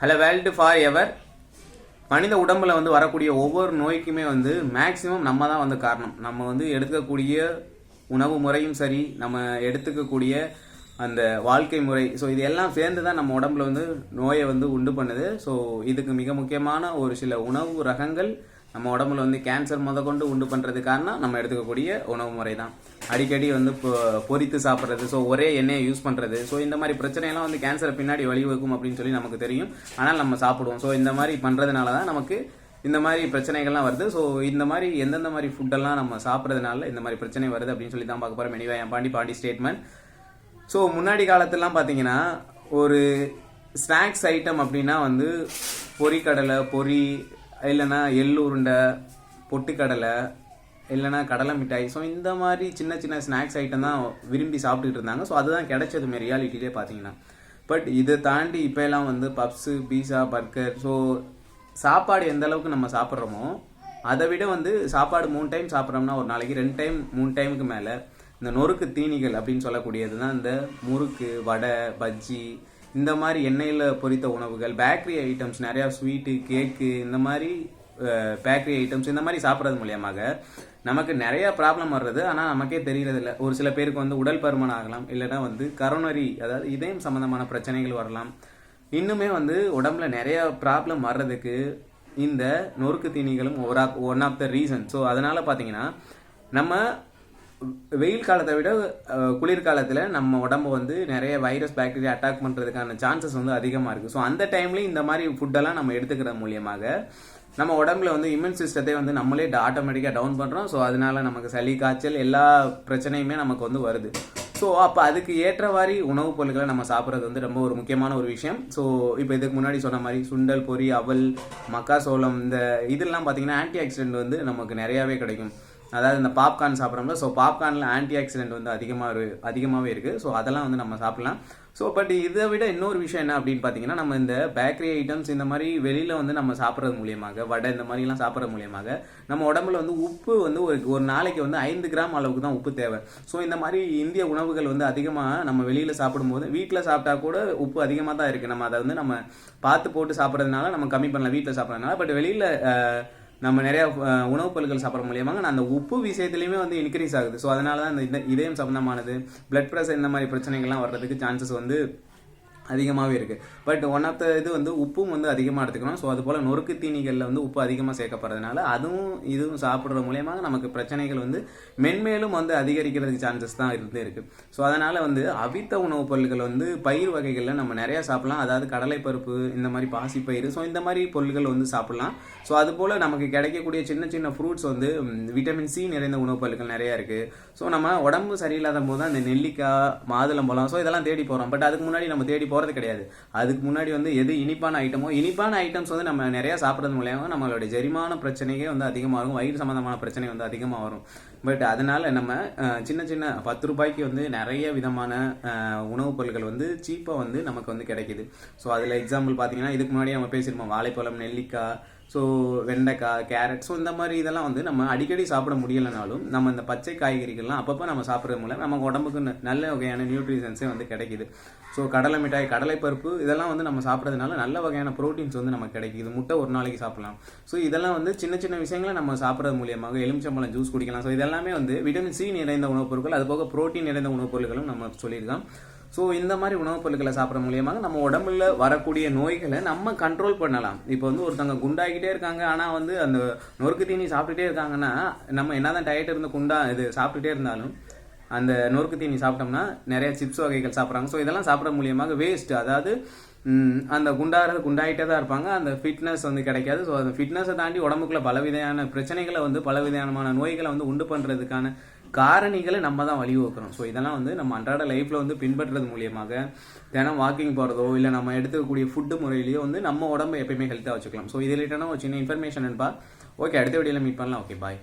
Hello world for ever மனித உடம்புல வந்து வரக்கூடிய ஒவ்வொரு நோய்க்குமே வந்து மேக்சிமம் நம்ம தான் வந்து காரணம். நம்ம வந்து எடுத்துக்கக்கூடிய உணவு முறையும் சரி நம்ம எடுத்துக்கக்கூடிய அந்த வாழ்க்கை முறை. ஸோ இது எல்லாம் சேர்ந்து தான் நம்ம உடம்புல வந்து நோயை வந்து உண்டு பண்ணுது. ஸோ இதுக்கு மிக முக்கியமான ஒரு சில உணவு ரகங்கள் நம்ம உடம்புல வந்து கேன்சர் முத கொண்டு உண்டு பண்ணுறது காரணம் நம்ம எடுத்துக்கக்கூடிய உணவு முறை தான் அடிக்கடி வந்து பொ- பொரித்து சாப்பிட்றது. ஸோ ஒரே எண்ணெயை யூஸ் பண்ணுறது ஸோ இந்த மாதிரி பிரச்சனையெல்லாம் வந்து கேன்சரை பின்னாடி வழிவகுக்கும் அப்படின்னு சொல்லி நமக்கு தெரியும். ஆனால் நம்ம சாப்பிடுவோம். ஸோ இந்த மாதிரி பண்ணுறதுனால தான் நமக்கு இந்த மாதிரி பிரச்சனைகள்லாம் வருது. ஸோ இந்த மாதிரி எந்தெந்த மாதிரி ஃபுட்டெல்லாம் நம்ம சாப்பிட்றதுனால இந்த மாதிரி பிரச்சனை வருது அப்படின்னு சொல்லி தான் பார்க்க போகிறோம் மெனிவா என் பாண்டி பாண்டி ஸ்டேட்மெண்ட் ஸோ முன்னாடி காலத்துலலாம் பார்த்தீங்கன்னா ஒரு ஸ்நாக்ஸ் ஐட்டம் அப்படின்னா வந்து பொறிக்கடலை பொரி இல்லைன்னா எள்ளு உருண்டை பொட்டுக்கடலை இல்லைன்னா கடலை மிட்டாய். ஸோ இந்த மாதிரி சின்ன சின்ன ஸ்நாக்ஸ் ஐட்டம் தான் விரும்பி சாப்பிட்டுட்டு இருந்தாங்க. ஸோ அதுதான் கிடைச்சதுமே ரியாலிட்டிலே பார்த்தீங்கன்னா. பட் இதை தாண்டி இப்போ எல்லாம் வந்து பப்ஸு பீஸா பர்கர் ஸோ சாப்பாடு எந்த அளவுக்கு நம்ம சாப்பிட்றோமோ அதை விட வந்து சாப்பாடு மூணு டைம் சாப்பிட்றோம்னா ஒரு நாளைக்கு ரெண்டு டைம் மூணு டைமுக்கு மேலே இந்த நொறுக்கு தீனிகள் அப்படின்னு சொல்லக்கூடியது தான் இந்த முறுக்கு வடை பஜ்ஜி இந்த மாதிரி எண்ணெயில் பொரித்த உணவுகள் பேக்கரி ஐட்டம்ஸ் நிறையா ஸ்வீட்டு கேக்கு இந்த மாதிரி பேக்கரி ஐட்டம்ஸ் இந்த மாதிரி சாப்பிட்றது மூலியமாக நமக்கு நிறைய ப்ராப்ளம் வர்றது ஆனால் நமக்கே தெரியறதில்ல. ஒரு சில பேருக்கு வந்து உடல் பருமன் ஆகலாம் இல்லைன்னா வந்து கரோனரி அதாவது இதயம் சம்மந்தமான பிரச்சனைகள் வரலாம். இன்னுமே வந்து உடம்புல நிறைய ப்ராப்ளம் வர்றதுக்கு இந்த நொறுக்கு தீனிகளும் ஒரு one of the reason so அதனால் பார்த்தீங்கன்னா நம்ம வெயில் காலத்தை விட குளிர்காலத்தில் நம்ம உடம்பு வந்து நிறைய வைரஸ் பாக்டீரியா அட்டாக் பண்ணுறதுக்கான சான்சஸ் வந்து அதிகமாக இருக்குது ஸோ அந்த டைம்லேயும் இந்த மாதிரி ஃபுட்டெல்லாம் நம்ம எடுத்துக்கிற மூலியமாக நம்ம உடம்புல வந்து இம்யூன் சிஸ்டத்தை வந்து நம்மளே ஆட்டோமேட்டிக்காக டவுன் பண்ணுறோம் ஸோ அதனால நமக்கு சளி காய்ச்சல் எல்லா பிரச்சனையுமே நமக்கு வந்து வருது. ஸோ அப்போ அதுக்கு ஏற்றவாறு உணவுப் பொருட்களை நம்ம சாப்பிட்றது வந்து ரொம்ப ஒரு முக்கியமான ஒரு விஷயம். ஸோ இப்போ இதுக்கு முன்னாடி சொன்ன மாதிரி சுண்டல் பொறி அவல் மக்காசோளம் இந்த இதெல்லாம் பார்த்தீங்கன்னா ஆன்டி ஆக்சிடென்ட் வந்து நமக்கு நிறையாவே கிடைக்கும். அதாவது இந்த பாப்கார்ன் சாப்பிட்றோம்ல ஸோ பாப்கார்னில் ஆன்டி ஆக்சிடென்ட் வந்து அதிகமாக அதிகமாகவே இருக்குது ஸோ அதெல்லாம் வந்து நம்ம சாப்பிடலாம். ஸோ பட் இதை விட இன்னொரு விஷயம் என்ன அப்படின்னு பார்த்தீங்கன்னா நம்ம இந்த பேக்கரி ஐட்டம்ஸ் இந்த மாதிரி வெளியில் வந்து நம்ம சாப்பிட்றது மூலியமாக வடை இந்த மாதிரிலாம் சாப்பிட்றது மூலியமாக நம்ம உடம்புல வந்து உப்பு வந்து ஒரு ஒரு நாளைக்கு வந்து ஐந்து கிராம் அளவுக்கு தான் உப்பு தேவை. ஸோ இந்த மாதிரி இந்திய உணவுகள் வந்து அதிகமாக நம்ம வெளியில் சாப்பிடும்போது வீட்டில் சாப்பிட்டா கூட உப்பு அதிகமாக தான் இருக்குது நம்ம அதை வந்து நம்ம பார்த்து போட்டு சாப்பிட்றதுனால நம்ம கம்மி பண்ணலாம் வீட்டில் சாப்பிட்றதுனால. பட் வெளியில் நம்ம நிறைய உணவுப் பொருட்கள் சாப்பிட்ற மூலியமாக அந்த உப்பு விஷயத்துலையுமே வந்து இன்க்ரீஸ் ஆகுது. ஸோ அதனால தான் இந்த இந்த இதயம் சம்பந்தமானது பிளட் ப்ரெஷர் இந்த மாதிரி பிரச்சனைகள்லாம் வர்றதுக்கு சான்சஸ் வந்து அதிகமாகவே இருக்குது பட் ஒன் ஆஃப் த இது வந்து உப்பும் வந்து அதிகமாக எடுத்துக்கணும். ஸோ அது போல் நொறுக்கு தீனிகளில் வந்து உப்பு அதிகமாக சேர்க்கப்படுறதுனால அதுவும் இதுவும் சாப்பிட்ற மூலயமா நமக்கு பிரச்சனைகள் வந்து மென்மேலும் வந்து அதிகரிக்கிறதுக்கு சான்சஸ் தான் இருந்து இருக்குது ஸோ அதனால் வந்து அவித்த உணவுப் பொருட்கள் வந்து பயிர் வகைகளில் நம்ம நிறையா சாப்பிட்லாம். அதாவது கடலைப்பருப்பு இந்த மாதிரி பாசிப்பயிறு ஸோ இந்த மாதிரி பொருட்கள் வந்து சாப்பிட்லாம். ஸோ அது போல் நமக்கு கிடைக்கக்கூடிய சின்ன சின்ன ஃப்ரூட்ஸ் வந்து விட்டமின் சி நிறைந்த உணவுப் பொருட்கள் நிறையா இருக்குது ஸோ நம்ம உடம்பு சரியில்லாத போது தான் இந்த நெல்லிக்காய் மாதுளம்பழம் ஸோ இதெல்லாம் தேடி போகிறோம் பட் அதுக்கு முன்னாடி நம்ம தேடி போகிறோம் போகிறது கிடையாது. அதுக்கு முன்னாடி வந்து எது இனிப்பான ஐட்டமோ இனிப்பான ஐட்டம்ஸ் வந்து நம்ம நிறையா சாப்பிட்றது மூலயமா நம்மளுடைய ஜெரிமான பிரச்சனையே வந்து அதிகமாக இருக்கும் வயிறு சம்மந்தமான பிரச்சனை வந்து அதிகமாக வரும். பட் அதனால நம்ம சின்ன சின்ன பத்து ரூபாய்க்கு வந்து நிறைய விதமான உணவுப் பொருட்கள் வந்து சீப்பாக வந்து நமக்கு வந்து கிடைக்குது. ஸோ அதில் எக்ஸாம்பிள் பார்த்தீங்கன்னா இதுக்கு முன்னாடி நம்ம பேசியிருப்போம் வாழைப்பழம் நெல்லிக்காய் ஸோ வெண்டைக்காய் கேரட் ஸோ இந்த மாதிரி இதெல்லாம் வந்து நம்ம அடிக்கடி சாப்பிட முடியலைனாலும் நம்ம இந்த பச்சை காய்கறிகள்லாம் அப்பப்போ நம்ம சாப்பிட்றது மூலம் நம்ம உடம்புக்கு நல்ல வகையான நியூட்ரிஷன்ஸே வந்து கிடைக்குது. ஸோ கடலை மிட்டாய் கடலைப்பருப்பு இதெல்லாம் வந்து நம்ம சாப்பிட்றதுனால நல்ல வகையான ப்ரோட்டீன்ஸ் வந்து நமக்கு கிடைக்குது. முட்டை ஒரு நாளைக்கு சாப்பிடலாம். ஸோ இதெல்லாம் வந்து சின்ன சின்ன விஷயங்களை நம்ம சாப்பிட்றது மூலியமாக எலுமிச்சம்பழம் ஜூஸ் குடிக்கலாம். ஸோ இதெல்லாம் எல்லாமே வந்து விட்டமின் சி நிறைந்த உணவுப் பொருட்கள் அது போக புரோட்டீன் நிறைந்த உணவுப் பொருட்களும் நம்ம சொல்லியிருக்கோம். ஸோ இந்த மாதிரி உணவுப் பொருட்களை சாப்பிட்ற மூலியமாக நம்ம உடம்புல வரக்கூடிய நோய்களை நம்ம கண்ட்ரோல் பண்ணலாம். இப்போ வந்து ஒருத்தவங்க குண்டாகிட்டே இருக்காங்க ஆனால் வந்து அந்த நொறுக்கு தீனி சாப்பிட்டுட்டே இருக்காங்கன்னா நம்ம என்னதான் டயட் இருந்து குண்டா இது சாப்பிட்டுட்டே இருந்தாலும் அந்த நொறுக்கு தீனி சாப்பிட்டோம்னா நிறைய சிப்ஸ் வகைகள் சாப்பிட்றாங்க. ஸோ இதெல்லாம் சாப்பிட்ற மூலியமாக வேஸ்ட் அதாவது அந்த குண்டாகிறது குண்டாயிட்டே தான் இருப்பாங்க. அந்த ஃபிட்னஸ் வந்து கிடைக்காது. ஸோ அந்த ஃபிட்னஸை தாண்டி உடம்புக்குள்ள பலவிதையான பிரச்சனைகளை வந்து பலவிதமான நோய்களை வந்து உண்டு பண்ணுறதுக்கான காரணிகளை நம்ம தான் வழிவகுக்கிறோம் ஸோ இதெல்லாம் வந்து நம்ம அன்றாட லைஃப்பில் வந்து பின்பற்றுறது மூலியமாக தினம் வாக்கிங் போகிறதோ இல்லை நம்ம எடுத்துக்கக்கூடிய ஃபுட்டு முறையிலையோ வந்து நம்ம உடம்பை எப்பயுமே ஹெல்த்தாக வச்சுக்கலாம். ஸோ இது ரிலேட்டடாக ஒரு சின்ன இன்ஃபர்மேஷன் என்பா ஓகே அடுத்த வீடியோவில் மீட் பண்ணலாம். Okay bye